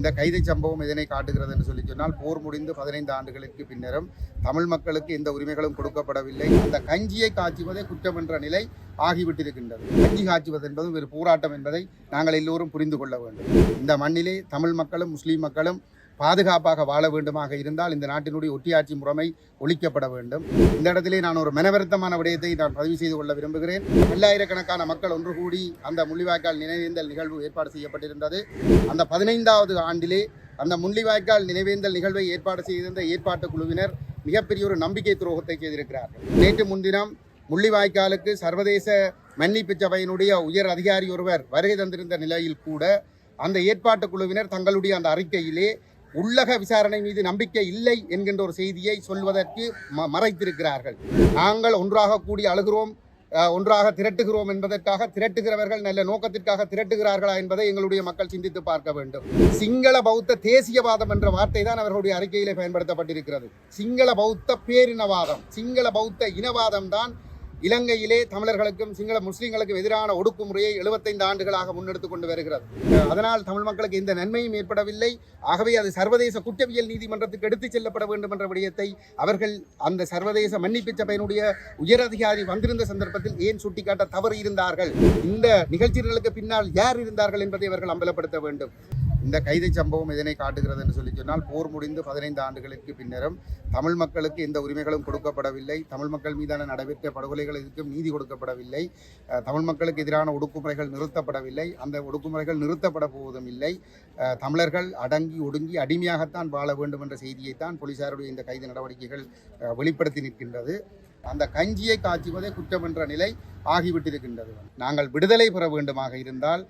இந்த கைதை சம்பவம் இதனை காட்டுகிறது என்று சொல்லி சொன்னால் போர் முடிந்து பதினைந்து ஆண்டுகளுக்கு பின்னரும் தமிழ் மக்களுக்கு எந்த உரிமைகளும் கொடுக்கப்படவில்லை. இந்த கஞ்சியை காய்ச்சுவதே குற்றம் என்ற நிலை ஆகிவிட்டிருக்கின்றது. கஞ்சி காய்ச்சுவது என்பதும் ஒரு போராட்டம் என்பதை நாங்கள் எல்லோரும் புரிந்து கொள்ள வேண்டும். இந்த மண்ணிலே தமிழ் மக்களும் முஸ்லீம் மக்களும் பாதுகாப்பாக வாழ வேண்டுமாக இருந்தால் இந்த நாட்டினுடைய ஒட்டியாட்சி முறைமை ஒழிக்கப்பட வேண்டும். இந்த இடத்திலே நான் ஒரு மனவருத்தமான விடயத்தை நான் பதிவு செய்து கொள்ள விரும்புகிறேன். பல்லாயிரக்கணக்கான மக்கள் ஒன்று கூடி அந்த முள்ளிவாய்க்கால் நினைவேந்தல் நிகழ்வு ஏற்பாடு செய்யப்பட்டிருந்தது. அந்த பதினைந்தாவது ஆண்டிலே அந்த முள்ளிவாய்க்கால் நினைவேந்தல் நிகழ்வை ஏற்பாடு செய்திருந்த ஏற்பாட்டு குழுவினர் மிகப்பெரிய ஒரு நம்பிக்கை துரோகத்தை செய்திருக்கிறார் நேற்று முன்தினம் முள்ளிவாய்க்காலுக்கு சர்வதேச மன்னிப்பு சபையினுடைய உயர் அதிகாரி ஒருவர் வருகை தந்திருந்த நிலையில் கூட அந்த ஏற்பாட்டு குழுவினர் தங்களுடைய அந்த அறிக்கையிலே உள்ளக விசாரணை மீது நம்பிக்கை இல்லை என்கின்ற ஒரு செய்தியை சொல்வதற்கு ம மறைத்திருக்கிறார்கள். நாங்கள் ஒன்றாக கூடி அழுகிறோம் ஒன்றாக திரட்டுகிறோம் என்பதற்காக திரட்டுகிறவர்கள் நல்ல நோக்கத்திற்காக திரட்டுகிறார்களா என்பதை எங்களுடைய மக்கள் சிந்தித்து பார்க்க வேண்டும். சிங்கள பௌத்த தேசியவாதம் என்ற வார்த்தை தான் அவர்களுடைய அறிக்கையிலே பயன்படுத்தப்பட்டிருக்கிறது. சிங்கள பௌத்த பேரினவாதம் சிங்கள பௌத்த இனவாதம் தான் இலங்கையிலே தமிழர்களுக்கும் சிங்கள முஸ்லீம்களுக்கும் எதிரான ஒடுக்குமுறையை 75 ஆண்டுகளாக முன்னெடுத்துக் கொண்டு வருகிறது. அதனால் தமிழ் மக்களுக்கு எந்த நன்மையும் ஏற்படவில்லை. ஆகவே அது சர்வதேச குற்றவியல் நீதிமன்றத்துக்கு எடுத்துச் செல்லப்பட வேண்டும் என்ற விடயத்தை அவர்கள் அந்த சர்வதேச மன்னிப்பு சபையினுடைய உயரதிகாரி வந்திருந்த சந்தர்ப்பத்தில் ஏன் சுட்டிக்காட்ட தவறு இருந்தார்கள் இந்த நிகழ்ச்சிகளுக்கு பின்னால் யார் இருந்தார்கள் என்பதை அவர்கள் அம்பலப்படுத்த வேண்டும். இந்த கைதை சம்பவம் இதனை காட்டுகிறது என்று சொல்லி சொன்னால் போர் முடிந்து பதினைந்து ஆண்டுகளுக்கு பின்னரும் தமிழ் மக்களுக்கு எந்த உரிமைகளும் கொடுக்கப்படவில்லை. தமிழ் மக்கள் மீதான நடைபெற்ற படுகொலைகளுக்கும் நீதி கொடுக்கப்படவில்லை. தமிழ் மக்களுக்கு எதிரான ஒடுக்குமுறைகள் நிறுத்தப்படவில்லை. அந்த ஒடுக்குமுறைகள் நிறுத்தப்பட போவதும் இல்லை. தமிழர்கள் அடங்கி ஒடுங்கி அடிமையாகத்தான் வாழ வேண்டும் என்ற செய்தியைத்தான் போலீசாருடைய இந்த கைது நடவடிக்கைகள் வெளிப்படுத்தி நிற்கின்றது. அந்த கஞ்சியை காய்ச்சுவதே குற்றம் என்ற நிலை ஆகிவிட்டிருக்கின்றது. நாங்கள் விடுதலை பெற வேண்டுமாக இருந்தால்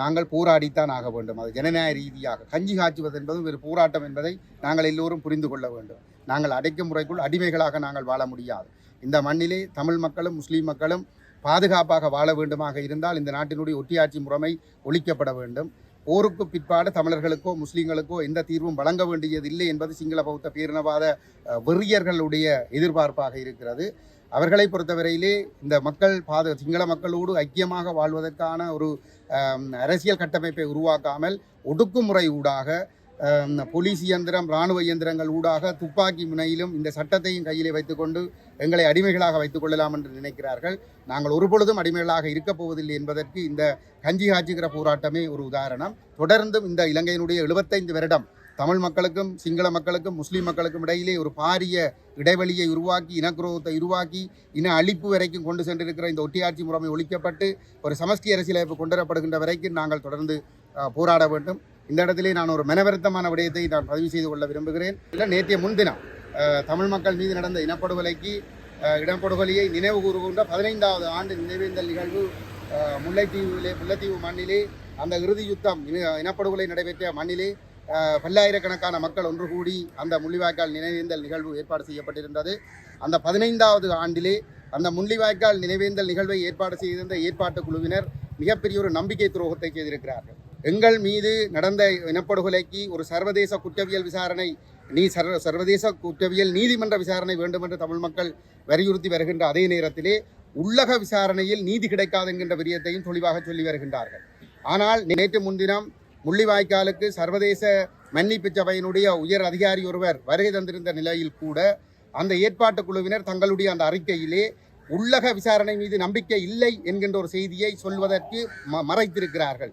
நாங்கள் போராடித்தான் ஆக வேண்டும். அது ஜனநாயக ரீதியாக. கஞ்சி காய்ச்சுவது என்பதும் ஒரு போராட்டம் என்பதை நாங்கள் எல்லோரும் புரிந்து கொள்ள வேண்டும். நாங்கள் அடைக்கும் முறைக்குள் அடிமைகளாக நாங்கள் வாழ முடியாது. இந்த மண்ணிலே தமிழ் மக்களும் முஸ்லீம் மக்களும் பாதுகாப்பாக வாழ வேண்டுமாக இருந்தால் இந்த நாட்டினுடைய ஒட்டியாட்சி முறைமை ஒழிக்கப்பட வேண்டும். போருக்கு பிற்பாடு தமிழர்களுக்கோ முஸ்லீம்களுக்கோ எந்த தீர்வும் வழங்க வேண்டியதில்லை என்பது சிங்கள பௌத்த பேரினவாத வெறியர்களுடைய எதிர்பார்ப்பாக இருக்கிறது. அவர்களை பொறுத்தவரையிலே இந்த மக்கள் பாத சிங்கள மக்களோடு ஐக்கியமாக வாழ்வதற்கான ஒரு அரசியல் கட்டமைப்பை உருவாக்காமல் ஒடுக்குமுறை ஊடாக போலீஸ் இயந்திரம் இராணுவ இயந்திரங்கள் ஊடாக துப்பாக்கி முனையிலும் இந்த சட்டத்தையும் கையிலே வைத்துக்கொண்டு எங்களை அடிமைகளாக வைத்துக் கொள்ளலாம் என்று நினைக்கிறார்கள். நாங்கள் ஒருபொழுதும் அடிமைகளாக இருக்கப் போவதில்லை என்பதற்கு இந்த கஞ்சி காய்ச்சுகிற போராட்டமே ஒரு உதாரணம். தொடர்ந்தும் இந்த இலங்கையினுடைய 75 வருடம் தமிழ் மக்களுக்கும் சிங்கள மக்களுக்கும் முஸ்லீம் மக்களுக்கும் இடையிலே ஒரு பாரிய இடைவெளியை உருவாக்கி இனக்குரோகத்தை உருவாக்கி இன அழிப்பு வரைக்கும் கொண்டு சென்றிருக்கிற இந்த ஒட்டியாட்சி முறைமை ஒழிக்கப்பட்டு ஒரு சமஸ்டி அரசியலமைப்பு கொண்டு வரப்படுகின்ற வரைக்கும் நாங்கள் தொடர்ந்து போராட வேண்டும். இந்த இடத்திலே நான் ஒரு மனவருத்தமான விடயத்தை நான் பதிவு செய்து கொள்ள விரும்புகிறேன். இல்லை நேற்றைய முன்தினம் தமிழ் மக்கள் மீது நடந்த இனப்படுகொலைக்கு அஹ், இடப்படுகொலையை நினைவு கூறுகின்ற பதினைந்தாவது ஆண்டு நினைவேந்தல் நிகழ்வு அஹ், முல்லைத்தீவிலே முல்லைத்தீவு மண்ணிலே அந்த இறுதி யுத்தம் இன- இனப்படுகொலை நடைபெற்ற மண்ணிலே பல்லாயிரக்கணக்கான மக்கள் ஒன்று கூடி அந்த முள்ளிவாய்க்கால் நினைவேந்தல் நிகழ்வு ஏற்பாடு செய்யப்பட்டிருந்தது. அந்த பதினைந்தாவது ஆண்டிலே அந்த முள்ளிவாய்க்கால் நினைவேந்தல் நிகழ்வை ஏற்பாடு செய்திருந்த ஏற்பாட்டு குழுவினர் மிகப்பெரிய ஒரு நம்பிக்கை துரோகத்தை செய்திருக்கிறார்கள். எங்கள் மீது நடந்த இனப்படுகொலைக்கு ஒரு சர்வதேச குற்றவியல் விசாரணை நீ சர்வ சர்வதேச குற்றவியல் நீதிமன்ற விசாரணை வேண்டும் என்று தமிழ் மக்கள் வலியுறுத்தி வருகின்ற அதே நேரத்திலே உள்ளக விசாரணையில் நீதி கிடைக்காது என்கின்ற விரியத்தையும் தெளிவாக சொல்லி வருகின்றார்கள். ஆனால் நேற்று முன்தினம் முள்ளிவாய்க்காலுக்கு சர்வதேச மன்னிப்பு சபையினுடைய உயர் அதிகாரி ஒருவர் வருகை தந்திருந்த நிலையில் கூட அந்த ஏற்பாட்டு குழுவினர் தங்களுடைய அந்த அறிக்கையிலே உள்ளக விசாரணை மீது நம்பிக்கை இல்லை என்கின்ற ஒரு செய்தியை சொல்வதற்கு ம மறைத்திருக்கிறார்கள்.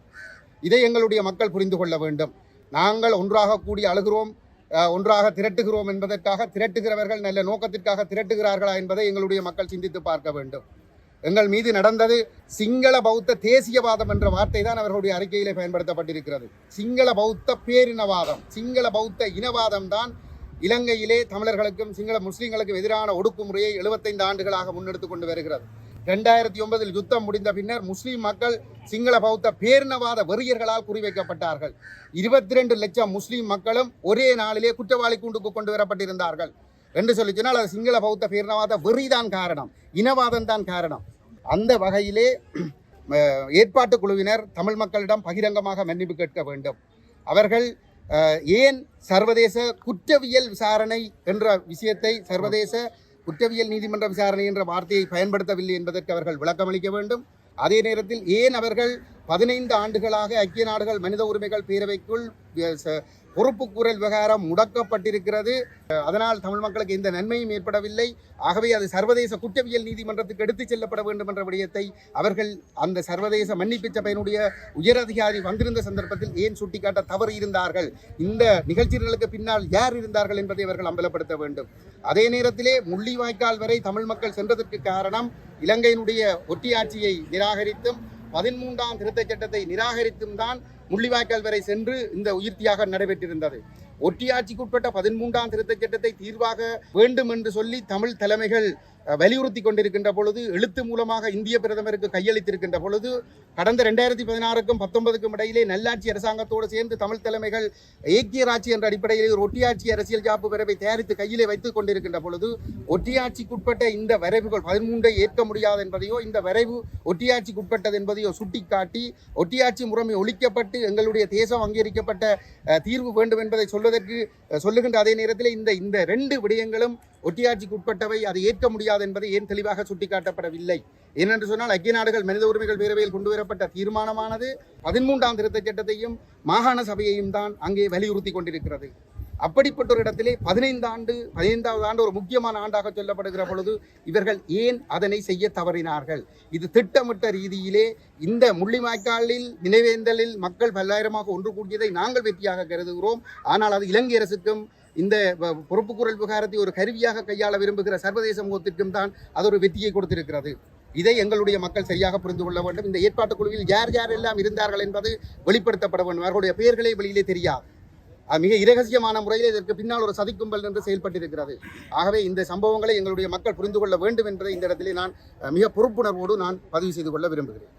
இதை எங்களுடைய மக்கள் புரிந்து கொள்ள வேண்டும். நாங்கள் ஒன்றாக கூடி அழுகிறோம் ஒன்றாக திரட்டுகிறோம் என்பதற்காக திரட்டுகிறவர்கள் நல்ல நோக்கத்திற்காக திரட்டுகிறார்களா என்பதை எங்களுடைய மக்கள் சிந்தித்து பார்க்க வேண்டும். எங்கள் மீது நடந்தது சிங்கள பௌத்த தேசியவாதம் என்ற வார்த்தை தான் அவர்களுடைய அறிக்கையிலே பயன்படுத்தப்பட்டிருக்கிறது. சிங்கள பௌத்த பேரினவாதம் சிங்கள பௌத்த இனவாதம் தான் இலங்கையிலே தமிழர்களுக்கும் சிங்கள முஸ்லீம்களுக்கும் எதிரான ஒடுக்குமுறையை 75 ஆண்டுகளாக முன்னெடுத்துக் கொண்டு வருகிறது. ரெண்டாயிரத்தி ஒன்பதில் யுத்தம் முடிந்த பின்னர் முஸ்லீம் மக்கள் சிங்கள பௌத்த பேரினவாத வெறியர்களால் குறிவைக்கப்பட்டார்கள். இருபத்தி ரெண்டு லட்சம் முஸ்லீம் மக்களும் ஒரே நாளிலே குற்றவாளி கூண்டுக்கு கொண்டு வரப்பட்டிருந்தார்கள். என்று சொல்லி சொன்னால் அது சிங்கள பௌத்த பேரினவாத வெறிதான் காரணம். இனவாதம் தான் காரணம். அந்த வகையிலே ஏற்பாட்டு குழுவினர் தமிழ் மக்களிடம் பகிரங்கமாக மன்னிப்பு கேட்க வேண்டும். அவர்கள் ஏன் சர்வதேச குற்றவியல் விசாரணை என்ற விஷயத்தை சர்வதேச குற்றவியல் நீதிமன்ற விசாரணை என்ற வார்த்தையை பயன்படுத்தவில்லை என்பதற்கு அவர்கள் விளக்கமளிக்க வேண்டும். அதே நேரத்தில் ஏன் அவர்கள் பதினைந்து ஆண்டுகளாக ஐக்கிய நாடுகள் மனித உரிமைகள் பேரவைக்குள் அஹ், ச- பொறுப்புக்கூறல் விவகாரம் முடக்கப்பட்டிருக்கிறது. அதனால் தமிழ் மக்களுக்கு எந்த நன்மையும் ஏற்படவில்லை. ஆகவே அது சர்வதேச குற்றவியல் நீதிமன்றத்துக்கு எடுத்துச் செல்லப்பட வேண்டும் என்ற விடயத்தை அவர்கள் அந்த சர்வதேச மன்னிப்பு சபையினுடைய உயரதிகாரி வந்திருந்த சந்தர்ப்பத்தில் ஏன் சுட்டிக்காட்ட தவறு இருந்தார்கள்? இந்த நிகழ்ச்சிகளுக்கு பின்னால் யார் இருந்தார்கள் என்பதை அவர்கள் அம்பலப்படுத்த வேண்டும். அதே நேரத்திலே முள்ளிவாய்க்கால் வரை தமிழ் மக்கள் சென்றதற்கு காரணம் இலங்கையினுடைய ஒட்டியாட்சியை நிராகரித்தும் பதிமூன்றாம் திருத்தச் சட்டத்தை நிராகரித்தும் தான் முள்ளிவாய்க்கால் வரை சென்று இந்த உயிர்த்தியாக நடைபெற்றிருந்தது. ஒட்டியாட்சிக்குட்பட்ட பதிமூன்றாம் திருத்தச் சட்டத்தை தீர்வாக வேண்டும் என்று சொல்லி தமிழ் தலைமைகள் வலியுறுத்தி கொண்டிருக்கின்ற பொழுது எழுத்து மூலமாக இந்திய பிரதமருக்கு கையளித்திருக்கின்ற பொழுது கடந்த ரெண்டாயிரத்தி பதினாறுக்கும் பத்தொன்பதுக்கும் இடையிலே நல்லாட்சி அரசாங்கத்தோடு சேர்ந்து தமிழ் தலைமைகள் ஏக்கிய ராட்சி என்ற அடிப்படையில் ஒரு ஒட்டியாட்சி அரசியல் ஜாப்பு வரைவை தயாரித்து கையிலே வைத்துக் கொண்டிருக்கின்ற பொழுது ஒட்டியாட்சிக்குட்பட்ட இந்த வரைவுகள் பதிமூன்றை ஏற்க முடியாது என்பதையோ இந்த வரைவு ஒட்டியாட்சிக்குட்பட்டது என்பதையோ சுட்டிக்காட்டி ஒட்டியாட்சி முறைமை ஒழிக்கப்பட்டு எங்களுடைய தேசம் அங்கீகரிக்கப்பட்ட தீர்வு வேண்டும் என்பதை சொல்வதற்கு சொல்லுகின்ற அதே நேரத்தில் இந்த இந்த ரெண்டு விடயங்களும் ஒட்டியாட்சிக்கு உட்பட்டவை அதை ஏற்க முடியாது என்பதை ஏன் தெளிவாக சுட்டிக்காட்டப்படவில்லை? ஏனென்று சொன்னால் ஐக்கிய நாடுகள் மனித உரிமைகள் பேரவையில் கொண்டு வரப்பட்ட தீர்மானமானது பதிமூன்றாம் திருத்தச் சட்டத்தையும் மாகாண சபையையும் தான் அங்கே வலியுறுத்தி கொண்டிருக்கிறது. அப்படிப்பட்ட ஒரு இடத்திலே பதினைந்து ஆண்டு பதினைந்தாவது ஆண்டு ஒரு முக்கியமான ஆண்டாக சொல்லப்படுகிற பொழுது இவர்கள் ஏன் அதனை செய்ய தவறினார்கள்? இது திட்டமிட்ட ரீதியிலே இந்த முள்ளிவாய்க்காலில் நினைவேந்தலில் மக்கள் பல்லாயிரமாக ஒன்று கூடியதை நாங்கள் வெற்றியாக கருதுகிறோம். ஆனால் அது இலங்கை அரசுக்கும் இந்த பொறுப்பு பொறுப்புக்குரல் விவகாரத்தை ஒரு கருவியாக கையாள விரும்புகிற சர்வதேச சமூகத்திற்கும் தான் அது ஒரு வெற்றியை கொடுத்திருக்கிறது. இதை எங்களுடைய மக்கள் சரியாக புரிந்து கொள்ள வேண்டும். இந்த ஏற்பாட்டுக் குழுவில் யார் யார் எல்லாம் இருந்தார்கள் என்பது வெளிப்படுத்தப்பட வேண்டும். அவர்களுடைய பெயர்களே வெளியிலே தெரியாது. மிக இரகசியமான முறையில் இதற்கு பின்னால் ஒரு சதிக்கும்பல் என்று செயல்பட்டிருக்கிறது. ஆகவே இந்த சம்பவங்களை எங்களுடைய மக்கள் புரிந்து கொள்ள வேண்டும் என்பதை இந்த இடத்திலே நான் மிக பொறுப்புணர்வோடு நான் பதிவு செய்து கொள்ள விரும்புகிறேன்.